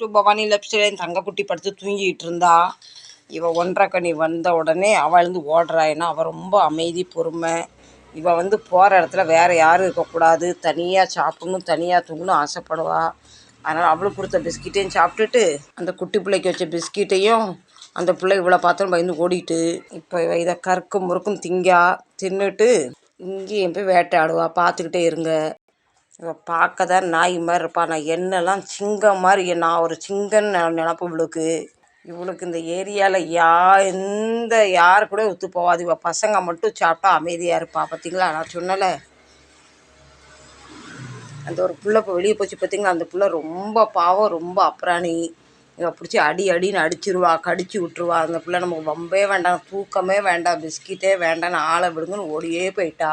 To Bhavani left side என் தங்கக்குட்டி படுத்து தூங்கிட்டு இருந்தா. இவள் ஒன்றரை கனி வந்த உடனே அவள் எழுந்து ஓடுறா. ஏன்னா அவள் ரொம்ப அமைதி பொறுமை. இவள் வந்து போகிற இடத்துல வேறு யாரும் இருக்கக்கூடாது. தனியாக சாப்பிடணும் தனியாக தூங்கணும் ஆசைப்படுவா. அதனால் அவளுக்கு கொடுத்த பிஸ்கெட்டையும் சாப்பிட்டுட்டு அந்த குட்டி பிள்ளைக்கு வச்ச பிஸ்கெட்டையும் அந்த பிள்ளை இவ்வளோ பார்த்தோன்னு பயந்து ஓடிட்டு இப்போ இதை கற்கும் முறுக்கும் திங்கா தின்னுட்டு இங்கேயும் போய் வேட்டையாடுவா. பார்த்துக்கிட்டே இருங்க. இவன் பார்க்க தான் நாய் மாதிரி இருப்பா. நான் என்னெல்லாம் சிங்கம் மாதிரி நான் ஒரு சிங்கன்னு நினப்பு இவளுக்கு. இவளுக்கு இந்த ஏரியாவில் யா எந்த யாரு கூட ஒத்து போகாது இவள் பசங்க மட்டும் சாப்பிட்டா அமைதியாக இருப்பா. பார்த்தீங்களா நான் சொன்னலை அந்த ஒரு பிள்ளை இப்போ வெளியே போச்சு பார்த்தீங்களா அந்த பிள்ளை ரொம்ப பாவம் ரொம்ப அப்புறாணி இவன் பிடிச்சி அடி அடின்னு அடிச்சிருவா கடிச்சு விட்டுருவா. அந்த பிள்ளை நமக்கு வம்பே வேண்டாம் தூக்கமே வேண்டாம் பிஸ்கெட்டே வேண்டாம் ஆளை விடுங்கன்னு ஓடியே போயிட்டா.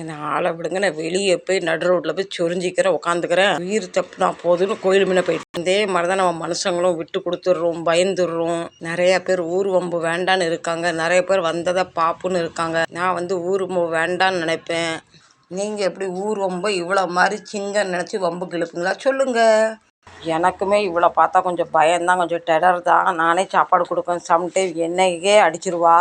என்னை ஆளை விடுங்க நான் வெளியே போய் நடு ரோட்டில் போய் சொரிஞ்சிக்கிறேன் உட்காந்துக்கிறேன் உயிர் தப்புனா போதுன்னு கோயில் முன்ன போயிட்டு இதே மாதிரி தான் நம்ம மனுஷங்களும் விட்டு கொடுத்துட்றோம் பயந்துடுறோம். நிறைய பேர் ஊர் வம்பு வேண்டான்னு இருக்காங்க. நிறைய பேர் வந்ததை பாப்புன்னு இருக்காங்க. நான் வந்து ஊர் வம்பு வேண்டான்னு நினைப்பேன். நீங்கள் எப்படி ஊர் வம்பு இவ்வளோ மாதிரி சிங்கன்னு நினச்சி வம்பு கிழப்புங்களா சொல்லுங்கள் எனக்குமே இவ்வளோ பார்த்தா கொஞ்சம் பயம்தான் கொஞ்சம் டெரர் தான் நானே சாப்பாடு கொடுப்பேன் சம்டைம் என்னையே அடிச்சிருவா.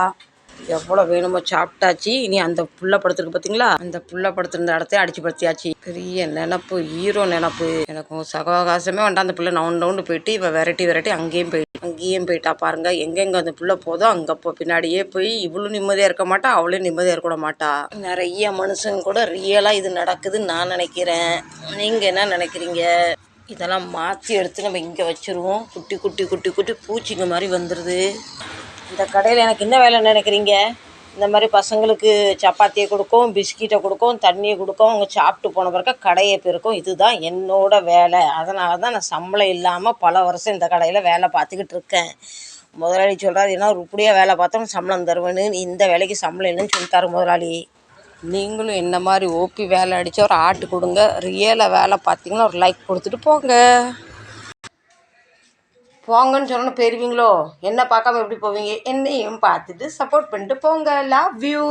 எவ்வளோ வேணுமோ சாப்பிட்டாச்சு. இனி அந்த புள்ள படுத்துருக்கு பார்த்தீங்களா அந்த புள்ள படுத்திருந்த இடத்தையும் அடிச்சு படுத்தியாச்சு. பெரிய நினப்பு ஹீரோ நினப்பு. எனக்கு உன் சகவாகாசமே அந்த பிள்ளை நவுண்டு நவுண்டு போயிட்டு இப்போ விரட்டி விரட்டி அங்கேயும் போயிட்டு அங்கேயும் போயிட்டா பாருங்க. எங்கெங்க அந்த புள்ள போதோ அங்கே போ பின்னாடியே போய் இவ்வளோ நிம்மதியாக இருக்க மாட்டா? அவளும் நிம்மதியாக இருக்க மாட்டா? நிறைய மனுஷங்க கூட ரியலாக இது நடக்குதுன்னு நான் நினைக்கிறேன். நீங்கள் என்ன நினைக்கிறீங்க? இதெல்லாம் மாற்றி எடுத்து நம்ம இங்கே வச்சுருவோம். குட்டி குட்டி குட்டி குட்டி பூச்சிங்க மாதிரி வந்துடுது இந்த கடையில் எனக்கு என்ன வேலை நினைக்கிறீங்க? இந்த மாதிரி பசங்களுக்கு சப்பாத்தியை கொடுக்கும் பிஸ்கெட்டை கொடுக்கும் தண்ணியை கொடுக்கும் அவங்க சாப்பிட்டு போன பிறகு கடையை பெருக்கும். இதுதான் என்னோட வேலை. அதனால தான் நான் சம்பளம் இல்லாமல் பல வருஷம் இந்த கடையில் வேலை பார்த்துக்கிட்டு இருக்கேன். முதலாளி சொல்கிறாரு ஏன்னா உருப்படியாக வேலை பார்த்தோம் சம்பளம் தருவேன்னு. இந்த வேலைக்கு சம்பளம் இல்லைன்னு சொல்லித்தாரு முதலாளி. நீங்களும் என்ன மாதிரி ஓபி வேலை அடித்தா ஒரு ஆட்டு கொடுங்க. ரியலாக வேலை பார்த்தீங்கன்னா ஒரு லைக் கொடுத்துட்டு போங்க. போங்கன்னு சொன்னோன்னு போயிருவீங்களோ? என்ன பார்க்காம எப்படி போவீங்க? என்னையும் பார்த்துட்டு சப்போர்ட் பண்ணிட்டு போங்க. Love you